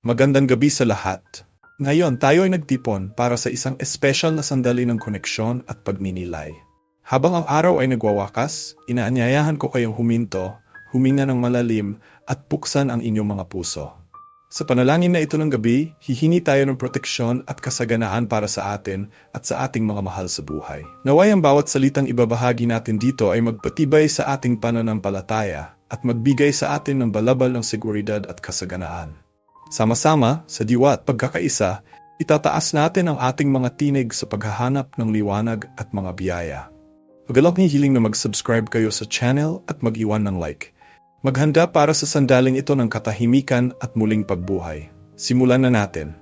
Magandang gabi sa lahat. Ngayon tayo ay nagtipon para sa isang espesyal na sandali ng koneksyon at pagninilay. Habang ang araw ay nagwawakas, inaanyayahan ko kayong huminto, huminga ng malalim at buksan ang inyong mga puso. Sa panalangin na ito ng gabi, hihingi tayo ng proteksyon at kasaganaan para sa atin at sa ating mga mahal sa buhay. Naway ang bawat salitang ibabahagi natin dito ay magpatibay sa ating pananampalataya at magbigay sa atin ng balabal ng seguridad at kasaganaan. Sama-sama, sa diwa at pagkakaisa, itataas natin ang ating mga tinig sa paghahanap ng liwanag at mga biyaya. Magalak hiling na mag-subscribe kayo sa channel at mag-iwan ng like. Maghanda para sa sandaling ito ng katahimikan at muling pagbuhay. Simulan na natin.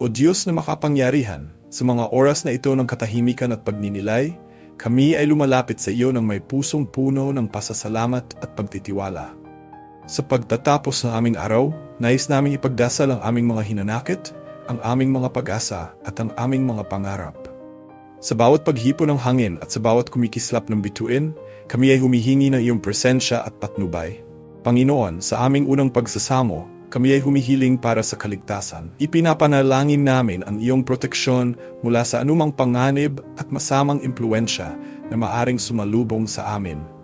O Diyos na makapangyarihan, sa mga oras na ito ng katahimikan at pagninilay, kami ay lumalapit sa iyo ng may pusong puno ng pasasalamat at pagtitiwala. Sa pagtatapos ng aming araw, nais naming ipagdasal ang aming mga hinanakit, ang aming mga pag-asa at ang aming mga pangarap. Sa bawat paghipo ng hangin at sa bawat kumikislap ng bituin, kami ay humihingi ng iyong presensya at patnubay. Panginoon, sa aming unang pagsasamo, kami ay humihiling para sa kaligtasan. Ipinapanalangin namin ang iyong proteksyon mula sa anumang panganib at masamang impluensya na maaring sumalubong sa amin.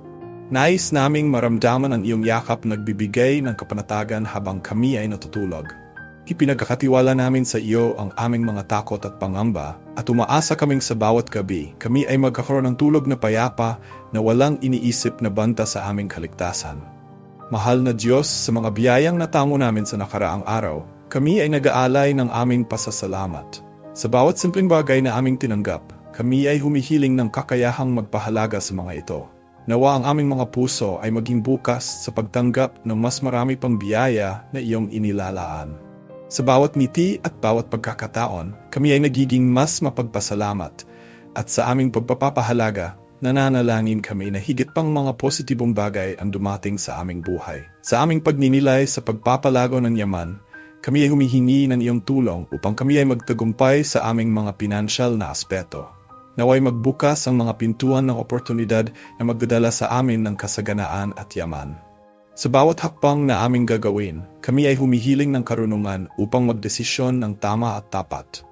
Nais naming maramdaman ang iyong yakap nagbibigay ng kapanatagan habang kami ay natutulog. Ipinagkakatiwala namin sa iyo ang aming mga takot at pangamba at umaasa kaming sa bawat gabi kami ay magkakaroon ng tulog na payapa na walang iniisip na banta sa aming kaligtasan. Mahal na Diyos, sa mga biyayang natango namin sa nakaraang araw, kami ay nag-aalay ng aming pasasalamat. Sa bawat simpleng bagay na aming tinanggap, kami ay humihiling ng kakayahang magpahalaga sa mga ito. Nawa ang aming mga puso ay maging bukas sa pagtanggap ng mas marami pang biyaya na iyong inilalaan. Sa bawat ngiti at bawat pagkakataon, kami ay nagiging mas mapagpasalamat at sa aming pagpapahalaga, nananalangin kami na higit pang mga positibong bagay ang dumating sa aming buhay. Sa aming pagninilay sa pagpapalago ng yaman, kami ay humihingi ng iyong tulong upang kami ay magtagumpay sa aming mga pinansyal na aspeto. Naway magbukas ang mga pintuan ng oportunidad na magdadala sa amin ng kasaganaan at yaman. Sa bawat hakbang na aming gagawin, kami ay humihiling ng karunungan upang magdesisyon ng tama at tapat.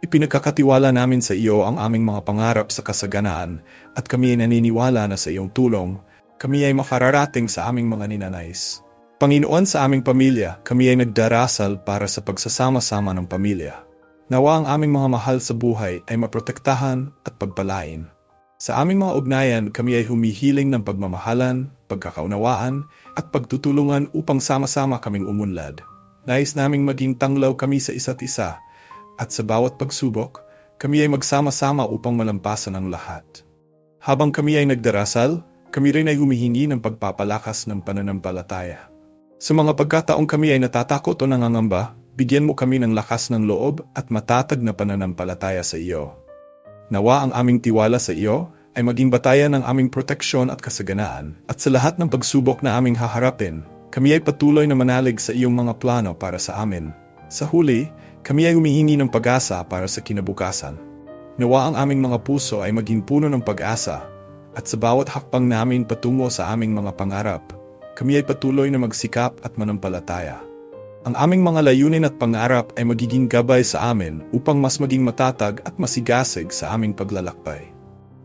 Ipinagkakatiwala namin sa iyo ang aming mga pangarap sa kasaganaan at kami ay naniniwala na sa iyong tulong, kami ay makararating sa aming mga ninanais. Panginoon sa aming pamilya, kami ay nagdarasal para sa pagsasama-sama ng pamilya. Nawa ang aming mga mahal sa buhay ay maprotektahan at pagpalain. Sa aming mga ugnayan, kami ay humihiling ng pagmamahalan, pagkakaunawaan, at pagtutulungan upang sama-sama kaming umunlad. Nais naming maging tanglaw kami sa isa't isa, at sa bawat pagsubok, kami ay magsama-sama upang malampasan ang lahat. Habang kami ay nagdarasal, kami rin ay humihingi ng pagpapalakas ng pananampalataya. Sa mga pagkataong kami ay natatakot o nangangamba, bigyan mo kami ng lakas ng loob at matatag na pananampalataya sa iyo. Nawa ang aming tiwala sa iyo ay maging batayan ng aming proteksyon at kasaganaan, at sa lahat ng pagsubok na aming haharapin, kami ay patuloy na manalig sa iyong mga plano para sa amin. Sa huli, kami ay humihingi ng pag-asa para sa kinabukasan. Nawa ang aming mga puso ay maging puno ng pag-asa, at sa bawat hakbang namin patungo sa aming mga pangarap, kami ay patuloy na magsikap at manampalataya. Ang aming mga layunin at pangarap ay magiging gabay sa amin upang mas maging matatag at masigasig sa aming paglalakbay.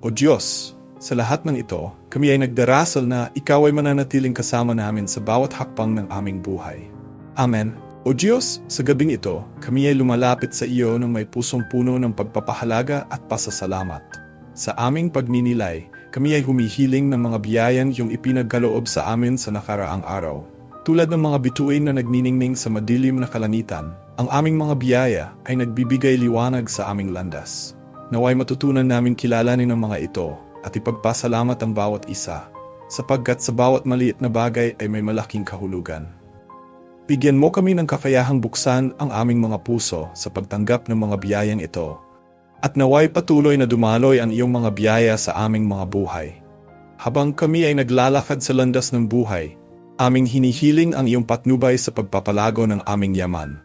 O Diyos, sa lahat ng ito, kami ay nagdarasal na Ikaw ay mananatiling kasama namin sa bawat hakbang ng aming buhay. Amen. O Diyos, sa gabing ito, kami ay lumalapit sa iyo ng may pusong puno ng pagpapahalaga at pasasalamat. Sa aming pagninilay, kami ay humihiling ng mga biyayan yung ipinagkaloob sa amin sa nakaraang araw. Tulad ng mga bituin na nagniningning sa madilim na kalangitan, ang aming mga biyaya ay nagbibigay liwanag sa aming landas. Naway matutunan namin kilalanin ang mga ito at ipagpasalamat ang bawat isa, sapagkat sa bawat maliit na bagay ay may malaking kahulugan. Bigyan mo kami ng kakayahang buksan ang aming mga puso sa pagtanggap ng mga biyayang ito, at naway patuloy na dumaloy ang iyong mga biyaya sa aming mga buhay. Habang kami ay naglalakad sa landas ng buhay, Aming hinihiling ang iyong patnubay sa pagpapalago ng aming yaman.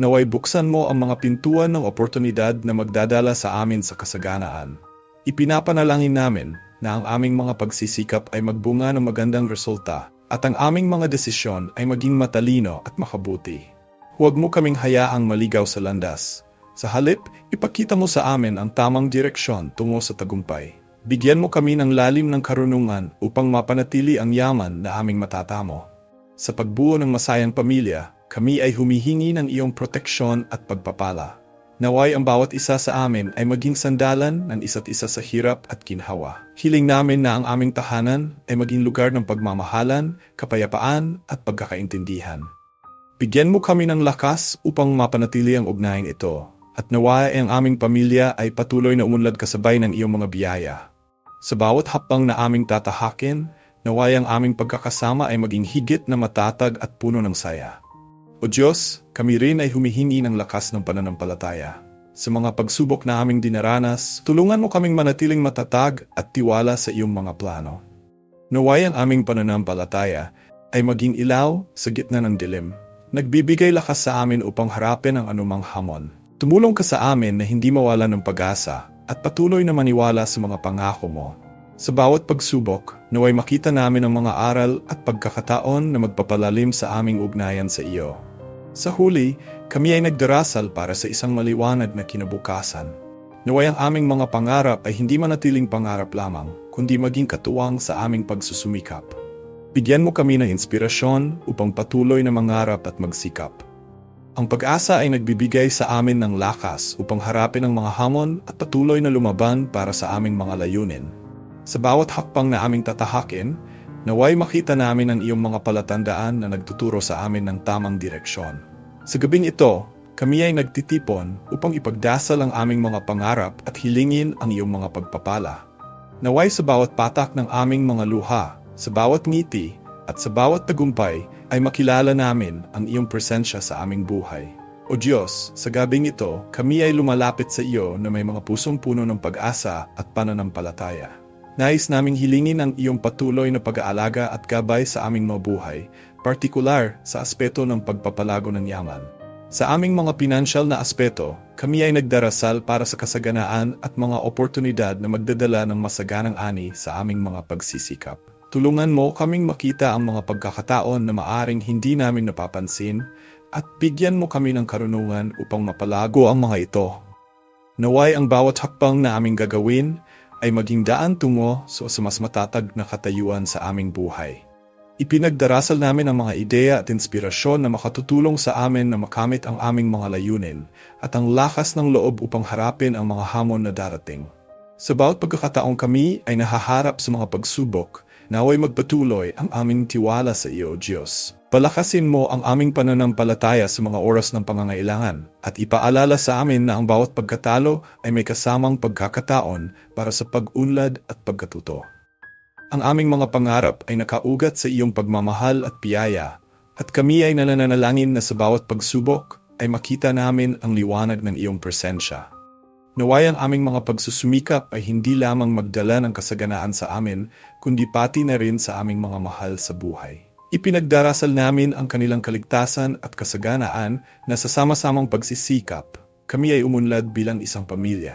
Naway buksan mo ang mga pintuan ng oportunidad na magdadala sa amin sa kasaganaan. Ipinapanalangin namin na ang aming mga pagsisikap ay magbunga ng magandang resulta at ang aming mga desisyon ay maging matalino at makabuti. Huwag mo kaming hayaang maligaw sa landas. Sa halip, ipakita mo sa amin ang tamang direksyon tungo sa tagumpay. Bigyan mo kami ng lalim ng karunungan upang mapanatili ang yaman na aming matatamo. Sa pagbuo ng masayang pamilya, kami ay humihingi ng iyong proteksyon at pagpapala. Naway ang bawat isa sa amin ay maging sandalan ng isa't isa sa hirap at kinhawa. Hiling namin na ang aming tahanan ay maging lugar ng pagmamahalan, kapayapaan at pagkakaintindihan. Bigyan mo kami ng lakas upang mapanatili ang ugnayan ito, at naway ang aming pamilya ay patuloy na umunlad kasabay ng iyong mga biyaya. Sa bawat hapang na aming tatahakin, naway ang aming pagkakasama ay maging higit na matatag at puno ng saya. O Diyos, kami rin ay humihingi ng lakas ng pananampalataya. Sa mga pagsubok na aming dinaranas, tulungan mo kaming manatiling matatag at tiwala sa iyong mga plano. Naway ang aming pananampalataya ay maging ilaw sa gitna ng dilim. Nagbibigay lakas sa amin upang harapin ang anumang hamon. Tumulong ka sa amin na hindi mawala ng pag-asa at patuloy na maniwala sa mga pangako mo. Sa bawat pagsubok, naway makita namin ang mga aral at pagkakataon na magpapalalim sa aming ugnayan sa iyo. Sa huli, kami ay nagdarasal para sa isang maliwanag na kinabukasan. Naway ang aming mga pangarap ay hindi manatiling pangarap lamang, kundi maging katuwang sa aming pagsusumikap. Bigyan mo kami ng inspirasyon upang patuloy na mangarap at magsikap. Ang pag-asa ay nagbibigay sa amin ng lakas upang harapin ang mga hamon at patuloy na lumaban para sa aming mga layunin. Sa bawat hakbang na aming tatahakin, naway makita namin ang iyong mga palatandaan na nagtuturo sa amin ng tamang direksyon. Sa gabing ito, kami ay nagtitipon upang ipagdasal ang aming mga pangarap at hilingin ang iyong mga pagpapala. Naway sa bawat patak ng aming mga luha, sa bawat ngiti, at sa bawat tagumpay ay makilala namin ang iyong presensya sa aming buhay. O Diyos, sa gabing ito, kami ay lumalapit sa iyo na may mga pusong puno ng pag-asa at pananampalataya. Nais naming hilingin ang iyong patuloy na pag-aalaga at gabay sa aming mga buhay, partikular sa aspeto ng pagpapalago ng yaman. Sa aming mga pinansyal na aspeto, kami ay nagdarasal para sa kasaganaan at mga oportunidad na magdadala ng masaganang ani sa aming mga pagsisikap. Tulungan mo kaming makita ang mga pagkakataon na maaring hindi namin napapansin at bigyan mo kami ng karunungan upang mapalago ang mga ito. Naway ang bawat hakbang na aming gagawin ay maging daan tungo sa mas matatag na katayuan sa aming buhay. Ipinagdarasal namin ang mga ideya at inspirasyon na makatutulong sa amin na makamit ang aming mga layunin at ang lakas ng loob upang harapin ang mga hamon na darating. Sa bawat pagkakataong kami ay nahaharap sa mga pagsubok, naway magpatuloy ang aming tiwala sa iyo, Diyos. Palakasin mo ang aming pananampalataya sa mga oras ng pangangailangan at ipaalala sa amin na ang bawat pagkatalo ay may kasamang pagkakataon para sa pag-unlad at pagkatuto. Ang aming mga pangarap ay nakaugat sa iyong pagmamahal at biyaya, at kami ay nananalangin na sa bawat pagsubok ay makita namin ang liwanag ng iyong presensya. Naway ang aming mga pagsusumikap ay hindi lamang magdala ng kasaganaan sa amin, kundi pati na rin sa aming mga mahal sa buhay. Ipinagdarasal namin ang kanilang kaligtasan at kasaganaan na sa sama-samang pagsisikap, kami ay umunlad bilang isang pamilya.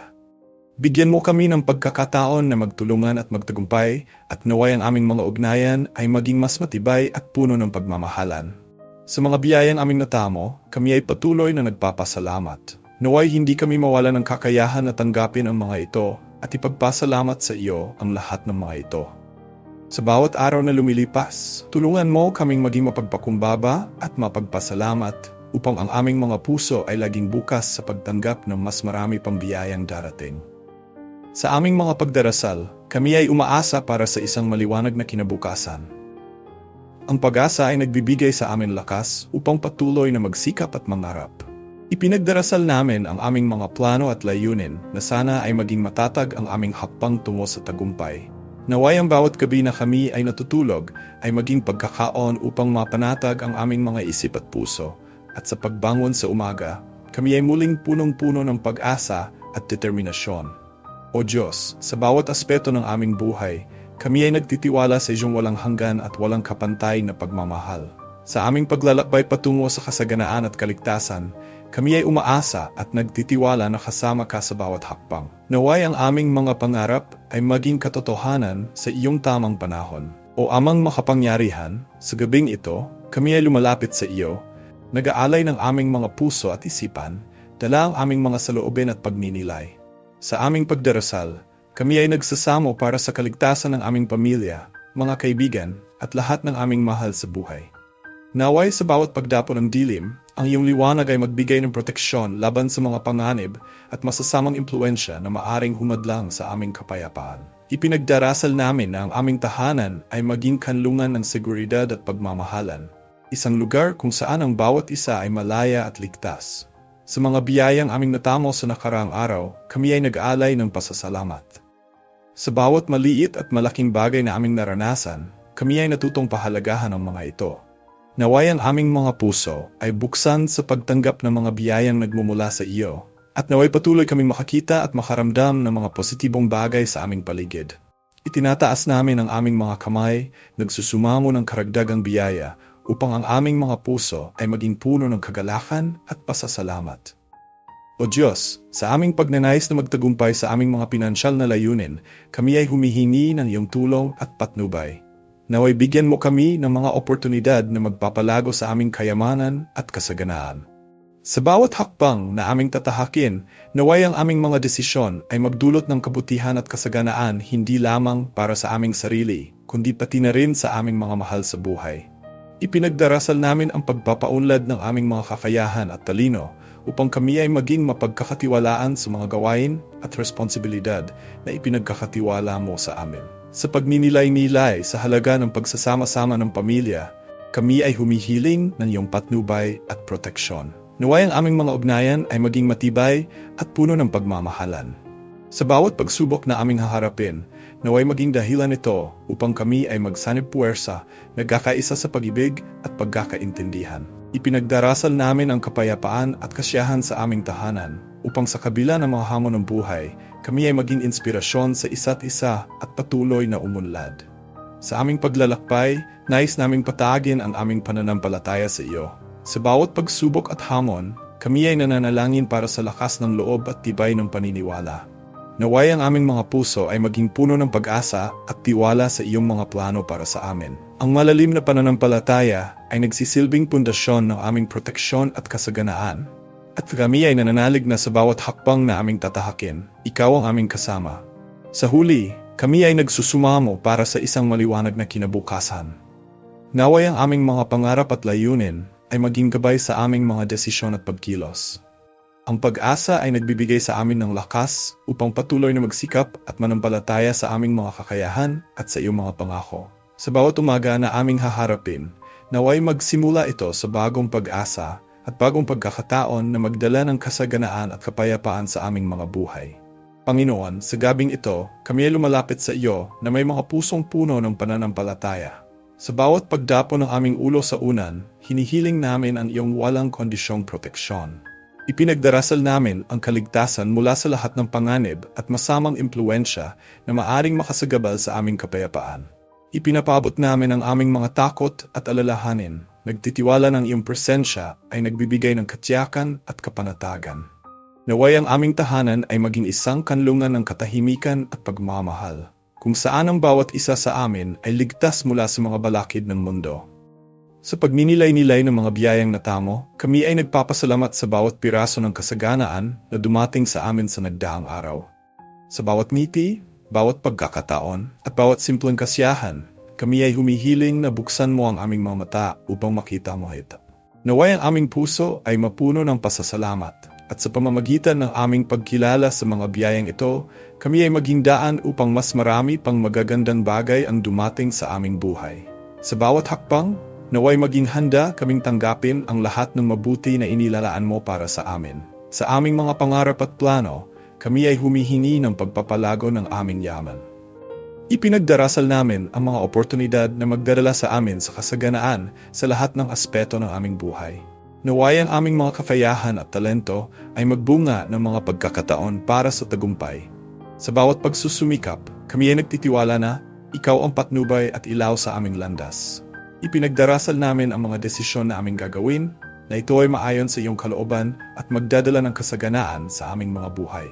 Bigyan mo kami ng pagkakataon na magtulungan at magtagumpay at naway ang aming mga ugnayan ay maging mas matibay at puno ng pagmamahalan. Sa mga biyayang aming natamo, kami ay patuloy na nagpapasalamat. Naway hindi kami mawala ng kakayahan na tanggapin ang mga ito at ipagpasalamat sa iyo ang lahat ng mga ito. Sa bawat araw na lumilipas, tulungan mo kaming maging mapagpakumbaba at mapagpasalamat upang ang aming mga puso ay laging bukas sa pagtanggap ng mas marami pang biyayang darating. Sa aming mga pagdarasal, kami ay umaasa para sa isang maliwanag na kinabukasan. Ang pag-asa ay nagbibigay sa amin lakas upang patuloy na magsikap at mangarap. Ipinagdarasal namin ang aming mga plano at layunin na sana ay maging matatag ang aming hakbang tungo sa tagumpay. Naway ang bawat gabi na kami ay natutulog ay maging pagkakaon upang mapanatag ang aming mga isip at puso. At sa pagbangon sa umaga, kami ay muling punong-puno ng pag-asa at determinasyon. O Diyos, sa bawat aspeto ng aming buhay, kami ay nagtitiwala sa iyong walang hanggan at walang kapantay na pagmamahal. Sa aming paglalakbay patungo sa kasaganaan at kaligtasan, kami ay umaasa at nagtitiwala na kasama ka sa bawat hakbang. Naway ang aming mga pangarap ay maging katotohanan sa iyong tamang panahon. O amang makapangyarihan, sa gabing ito, kami ay lumalapit sa iyo, Nag-aalay ng aming mga puso at isipan, dala ang aming mga saloobin at pagninilay. Sa aming pagdarasal, kami ay nagsasamo para sa kaligtasan ng aming pamilya, mga kaibigan, at lahat ng aming mahal sa buhay. Naway sa bawat pagdapo ng dilim, ang iyong liwanag ay magbigay ng proteksyon laban sa mga panganib at masasamang impluensya na maaring humadlang sa aming kapayapaan. Ipinagdarasal namin na ang aming tahanan ay maging kanlungan ng seguridad at pagmamahalan, isang lugar kung saan ang bawat isa ay malaya at ligtas. Sa mga biyayang aming natamo sa nakaraang araw, kami ay nag-alay ng pasasalamat. Sa bawat maliit at malaking bagay na aming naranasan, kami ay natutong pahalagahan ang mga ito. Naway ang aming mga puso ay buksan sa pagtanggap ng mga biyayang nagmumula sa iyo, at naway patuloy kaming makakita at makaramdam ng mga positibong bagay sa aming paligid. Itinataas namin ang aming mga kamay, nagsusumamo ng karagdagang biyaya upang ang aming mga puso ay maging puno ng kagalakan at pasasalamat. O Diyos, sa aming pagnanais na magtagumpay sa aming mga pinansyal na layunin, kami ay humihingi ng iyong tulong at patnubay. Naway bigyan mo kami ng mga oportunidad na magpapalago sa aming kayamanan at kasaganaan. Sa bawat hakbang na aming tatahakin, naway ang aming mga desisyon ay magdulot ng kabutihan at kasaganaan hindi lamang para sa aming sarili, kundi pati na rin sa aming mga mahal sa buhay. Ipinagdarasal namin ang pagpapaunlad ng aming mga kakayahan at talino upang kami ay maging mapagkakatiwalaan sa mga gawain at responsibilidad na ipinagkakatiwala mo sa amin. Sa pagninilay-nilay sa halaga ng pagsasama-sama ng pamilya, kami ay humihiling ng iyong patnubay at proteksyon. Naway ang aming mga ugnayan ay maging matibay at puno ng pagmamahalan. Sa bawat pagsubok na aming haharapin, naway maging dahilan ito upang kami ay magsanib puwersa, nagkakaisa sa pag-ibig at pagkakaintindihan. Ipinagdarasal namin ang kapayapaan at kasiyahan sa aming tahanan upang sa kabila ng mga hamon ng buhay, kami ay maging inspirasyon sa isa't isa at patuloy na umunlad. Sa aming paglalakbay, nais naming patagin ang aming pananampalataya sa iyo. Sa bawat pagsubok at hamon, kami ay nananalangin para sa lakas ng loob at tibay ng paniniwala. Naway ang aming mga puso ay maging puno ng pag-asa at tiwala sa iyong mga plano para sa amin. Ang malalim na pananampalataya ay nagsisilbing pundasyon ng aming proteksyon at kasaganaan. At kami ay nananalig na sa bawat hakbang na aming tatahakin, ikaw ang aming kasama. Sa huli, kami ay nagsusumamo para sa isang maliwanag na kinabukasan. Naway ang aming mga pangarap at layunin ay maging gabay sa aming mga desisyon at pagkilos. Ang pag-asa ay nagbibigay sa amin ng lakas upang patuloy na magsikap at manampalataya sa aming mga kakayahan at sa iyong mga pangako. Sa bawat umaga na aming haharapin, naway magsimula ito sa bagong pag-asa at bagong pagkakataon na magdala ng kasaganaan at kapayapaan sa aming mga buhay. Panginoon, sa gabing ito, kami ay lumalapit sa iyo na may mga pusong puno ng pananampalataya. Sa bawat pagdapo ng aming ulo sa unan, hinihiling namin ang iyong walang kondisyong proteksyon. Ipinagdarasal namin ang kaligtasan mula sa lahat ng panganib at masamang impluensya na maaring makasagabal sa aming kapayapaan. Ipinapabot namin ang aming mga takot at alalahanin. Nagtitiwala ng iyong presensya ay nagbibigay ng katiyakan at kapanatagan. Naway ang aming tahanan ay maging isang kanlungan ng katahimikan at pagmamahal, kung saan ang bawat isa sa amin ay ligtas mula sa mga balakid ng mundo. Sa pagninilay-nilay ng mga biyayang natamo, kami ay nagpapasalamat sa bawat piraso ng kasaganaan na dumating sa amin sa nagdaang araw. Sa bawat ngiti, bawat pagkakataon, at bawat simpleng kasiyahan, kami ay humihiling na buksan mo ang aming mga mata upang makita mo ito. Naway ang aming puso ay mapuno ng pasasalamat at sa pamamagitan ng aming pagkilala sa mga biyayang ito, kami ay maging daan upang mas marami pang magagandang bagay ang dumating sa aming buhay. Sa bawat hakbang, Naway maging handa kaming tanggapin ang lahat ng mabuti na inilalaan mo para sa amin. Sa aming mga pangarap at plano, kami ay humihingi ng pagpapalago ng aming yaman. Ipinagdarasal namin ang mga oportunidad na magdadala sa amin sa kasaganaan sa lahat ng aspeto ng aming buhay. Naway ang aming mga kafayahan at talento ay magbunga ng mga pagkakataon para sa tagumpay. Sa bawat pagsusumikap, kami ay nagtitiwala na ikaw ang patnubay at ilaw sa aming landas. Ipinagdarasal namin ang mga desisyon na aming gagawin na ito ay maayon sa iyong kalooban at magdadala ng kasaganaan sa aming mga buhay.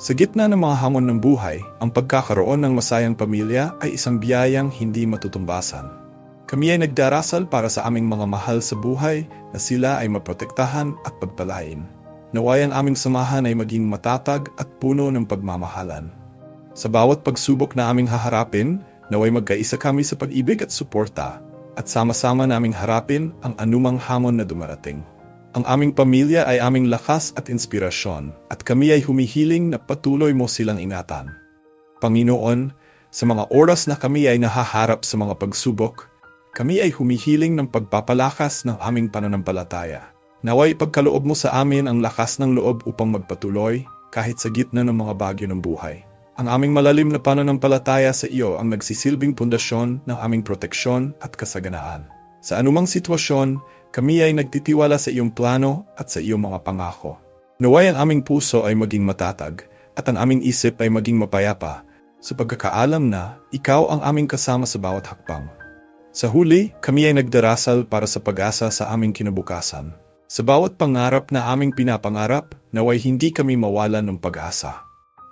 Sa gitna ng mga hamon ng buhay, ang pagkakaroon ng masayang pamilya ay isang biyayang hindi matutumbasan. Kami ay nagdarasal para sa aming mga mahal sa buhay na sila ay maprotektahan at pagpalain. Naway ang aming samahan ay maging matatag at puno ng pagmamahalan. Sa bawat pagsubok na aming haharapin, naway magkaisa kami sa pag-ibig at suporta at sama-sama naming harapin ang anumang hamon na dumarating. Ang aming pamilya ay aming lakas at inspirasyon at kami ay humihiling na patuloy mo silang ingatan. Panginoon, sa mga oras na kami ay nahaharap sa mga pagsubok, kami ay humihiling ng pagpapalakas ng aming pananampalataya. Naway pagkaloob mo sa amin ang lakas ng loob upang magpatuloy kahit sa gitna ng mga bagyo ng buhay. Ang aming malalim na pananampalataya sa iyo ang nagsisilbing pundasyon ng aming proteksyon at kasaganaan. Sa anumang sitwasyon, kami ay nagtitiwala sa iyong plano at sa iyong mga pangako. Naway ang aming puso ay maging matatag at ang aming isip ay maging mapayapa sa pagkakaalam na ikaw ang aming kasama sa bawat hakbang. Sa huli, kami ay nagdarasal para sa pag-asa sa aming kinabukasan. Sa bawat pangarap na aming pinapangarap, naway hindi kami mawalan ng pag-asa.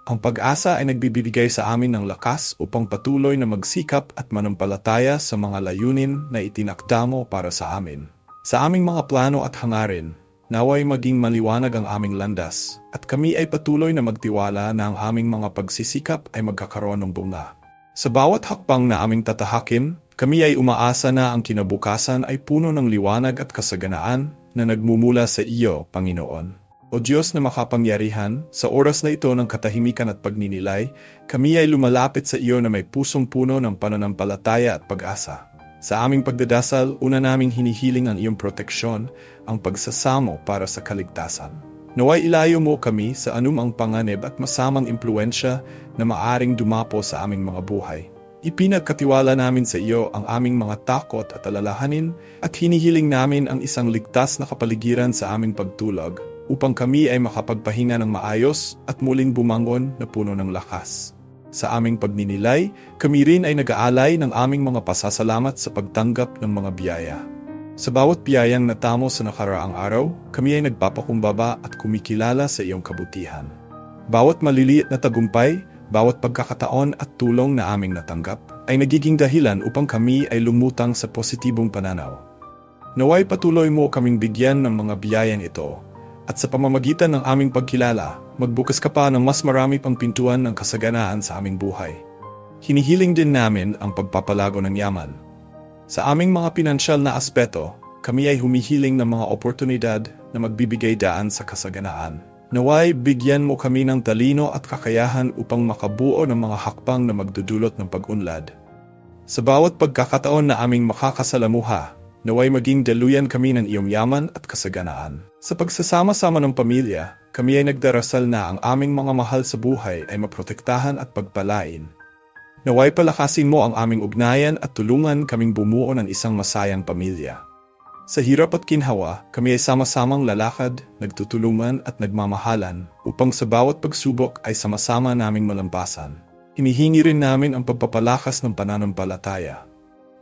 Ang pag-asa ay nagbibigay sa amin ng lakas upang patuloy na magsikap at manampalataya sa mga layunin na itinakda mo para sa amin. Sa aming mga plano at hangarin, naway maging maliwanag ang aming landas at kami ay patuloy na magtiwala na ang aming mga pagsisikap ay magkakaroon ng bunga. Sa bawat hakbang na aming tatahakin, kami ay umaasa na ang kinabukasan ay puno ng liwanag at kasaganaan na nagmumula sa iyo, Panginoon. O Diyos na makapangyarihan, sa oras na ito ng katahimikan at pagninilay, kami ay lumalapit sa iyo na may pusong puno ng pananampalataya at pag-asa. Sa aming pagdadasal, una naming hinihiling ang iyong proteksyon, ang pagsasamo para sa kaligtasan. Naway ilayo mo kami sa anumang panganib at masamang impluensya na maaring dumapo sa aming mga buhay. Ipinagkatiwala namin sa iyo ang aming mga takot at alalahanin at hinihiling namin ang isang ligtas na kapaligiran sa aming pagtulog upang kami ay makapagpahinga ng maayos at muling bumangon na puno ng lakas. Sa aming pagninilay, kami rin ay nag-aalay ng aming mga pasasalamat sa pagtanggap ng mga biyaya. Sa bawat biyayang natamo sa nakaraang araw, kami ay nagpapakumbaba at kumikilala sa iyong kabutihan. Bawat maliliit na tagumpay bawat pagkakataon at tulong na aming natanggap ay nagiging dahilan upang kami ay lumutang sa positibong pananaw. Naway patuloy mo kaming bigyan ng mga biyayan ito at sa pamamagitan ng aming pagkilala, magbukas ka pa ng mas marami pang pintuan ng kasaganaan sa aming buhay. Hinihiling din namin ang pagpapalago ng yaman. Sa aming mga pinansyal na aspeto, kami ay humihiling ng mga oportunidad na magbibigay daan sa kasaganaan. Naway bigyan mo kami ng talino at kakayahan upang makabuo ng mga hakbang na magdudulot ng pag-unlad. Sa bawat pagkakataon na aming makakasalamuha, naway maging daluyan kami ng iyong yaman at kasaganaan. Sa pagsasama-sama ng pamilya, kami ay nagdarasal na ang aming mga mahal sa buhay ay maprotektahan at pagpalain. Naway palakasin mo ang aming ugnayan at tulungan kaming bumuo ng isang masayang pamilya. Sa hirap at kinhawa, kami ay sama-samang lalakad, nagtutulungan at nagmamahalan upang sa bawat pagsubok ay sama-sama naming malampasan. Hinihingi rin namin ang pagpapalakas ng pananampalataya.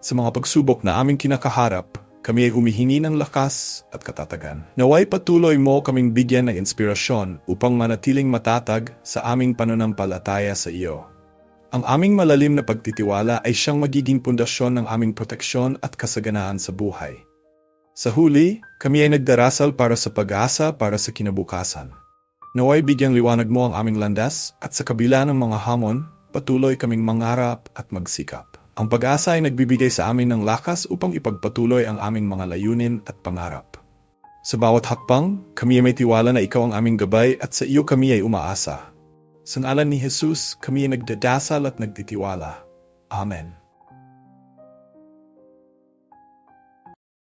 Sa mga pagsubok na aming kinakaharap, kami ay humihingi ng lakas at katatagan. Naway patuloy mo kaming bigyan ng inspirasyon upang manatiling matatag sa aming pananampalataya sa iyo. Ang aming malalim na pagtitiwala ay siyang magiging pundasyon ng aming proteksyon at kasaganaan sa buhay. Sa huli, kami ay nagdarasal para sa pag-asa para sa kinabukasan. Naway bigyang liwanag mo ang aming landas at sa kabila ng mga hamon, patuloy kaming mangarap at magsikap. Ang pag-asa ay nagbibigay sa amin ng lakas upang ipagpatuloy ang aming mga layunin at pangarap. Sa bawat hakbang, kami ay may tiwala na ikaw ang aming gabay at sa iyo kami ay umaasa. Sa ngalan ni Jesus, kami ay nagdadasal at nagtitiwala. Amen.